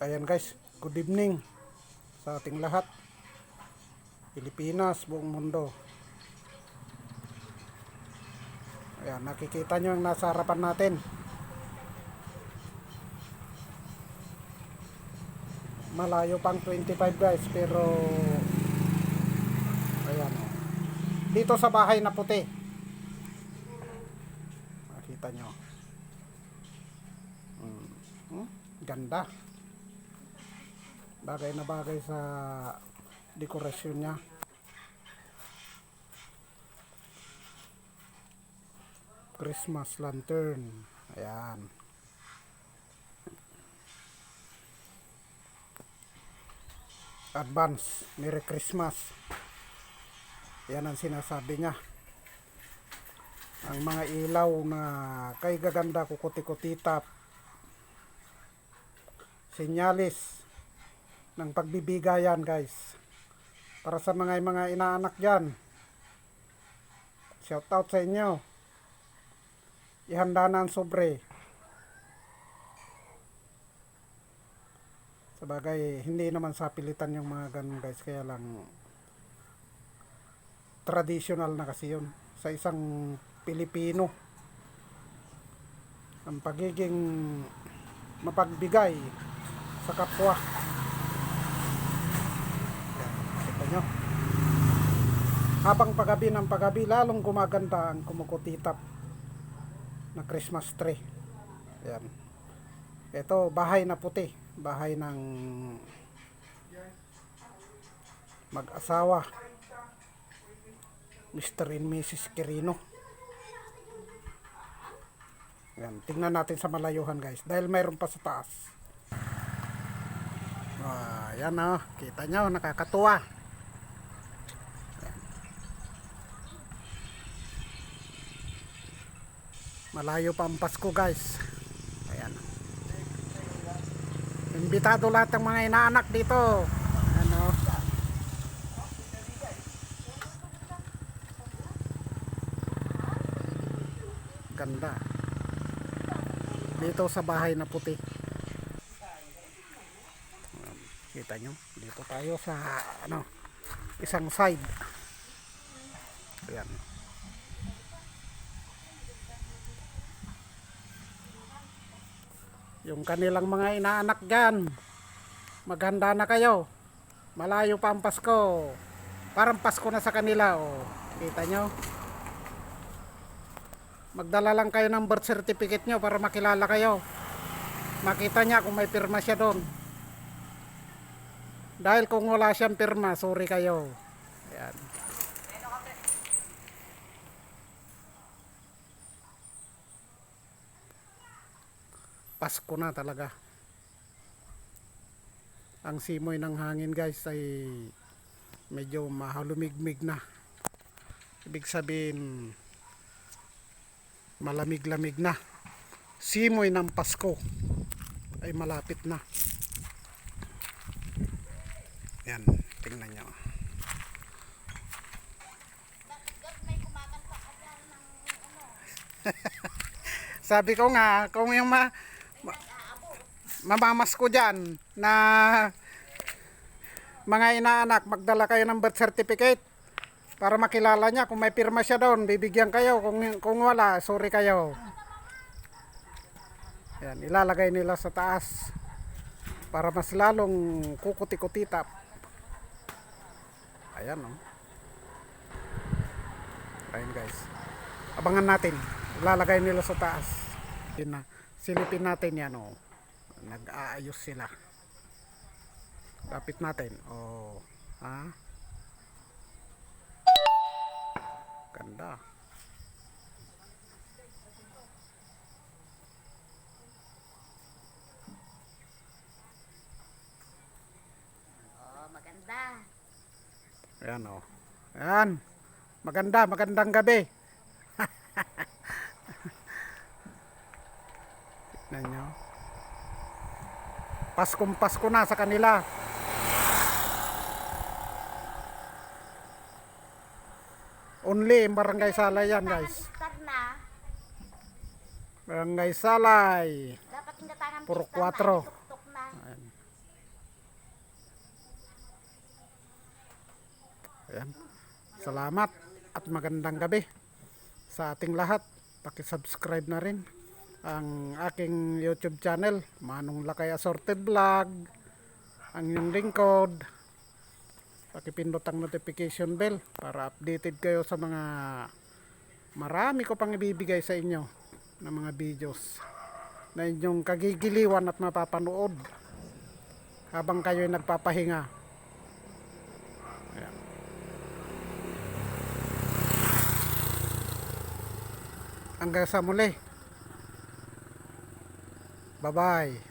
Ayan guys, good evening sa ating lahat. Pilipinas, buong mundo. Ayan, nakikita nyo yung nasa harapan natin. Malayo pang 25 guys, pero ayan o. Dito sa bahay na puti. Nakita nyo. Mm. Hmm? Ganda bagay na bagay sa dekorasyon niya. Christmas lantern. Ayan. Advance. Merry Christmas. Yan ang sinasabi niya. Ang mga ilaw na kay gaganda kukuti-kutitap sinyalis ng pagbibigayan guys. Para sa mga mga inaanak dyan shout out sa inyo. Ihanda na ang sobre. Sabagay hindi naman sa pilitan yung mga ganun guys. Kaya lang traditional na kasi yun sa isang Pilipino. Ang pagiging mapagbigay sa kapwa Kita nyo. Habang paggabi ng paggabi, lalong gumaganda ang kumukutitap na Christmas tree. Ayan. Ito, bahay na puti. Bahay ng mag-asawa. Mr. and Mrs. Quirino. Ayan. Tingnan natin sa malayuhan guys. Dahil mayroon pa sa taas. Ah, yan oh. Kita nyo, nakakatuwa. Malayo pa ang Pasko guys. Ayan. Imbitado lahat ng mga inaanak dito. Ano? Ganda. Dito sa bahay na puti. Kita nyo? Dito tayo sa ano, isang side. Ayan. Yung kanilang mga inaanak dyan. Maghanda na kayo. Malayo pa ang Pasko. Parang Pasko na sa kanila. Oh. Kita nyo? Magdala lang kayo ng birth certificate nyo para makilala kayo. Makita niya kung may pirma siya doon. Dahil kung wala siyang pirma, sorry kayo. Ayan. Pasko na talaga. Ang simoy ng hangin guys ay medyo mahalumigmig na. Ibig sabihin malamig-lamig na. Simoy ng Pasko ay malapit na. Yan, tingnan nyo. Sabi ko nga, kung yung ma, mamamas ko dyan na mga inaanak, magdala kayo ng birth certificate para makilala niya. Kung may pirma siya doon, bibigyan kayo. Kung, kung wala, sorry kayo. Yan, ilalagay nila sa taas para mas lalong kukuti-kutitap. Ayan, oh. Ayan, guys. Abangan natin. Ilalagay nila sa taas. Yun na. Silipin natin yan, oh. Nag-aayos sila. Lapit natin. Oh. Ha? Ganda. Oh, maganda. Ayan, oh. Ayan. Maganda, magandang gabi. Tignan nyo. Paskong Pasko na sa kanila. Only Barangay Salay yan guys. Barangay Salay. Puro 4. Ayan. Ayan. Salamat at magandang gabi sa ating lahat. Paki-subscribe na rin ang aking YouTube channel, Manong Lakay Assorted Vlog, ang inyong lingkod. Pakipindot ang notification bell para updated kayo sa mga marami ko pang ibibigay sa inyo na mga videos na inyong kagigiliwan at mapapanood habang kayo nagpapahinga. Ayan. Hanggang sa muli. Bye-bye.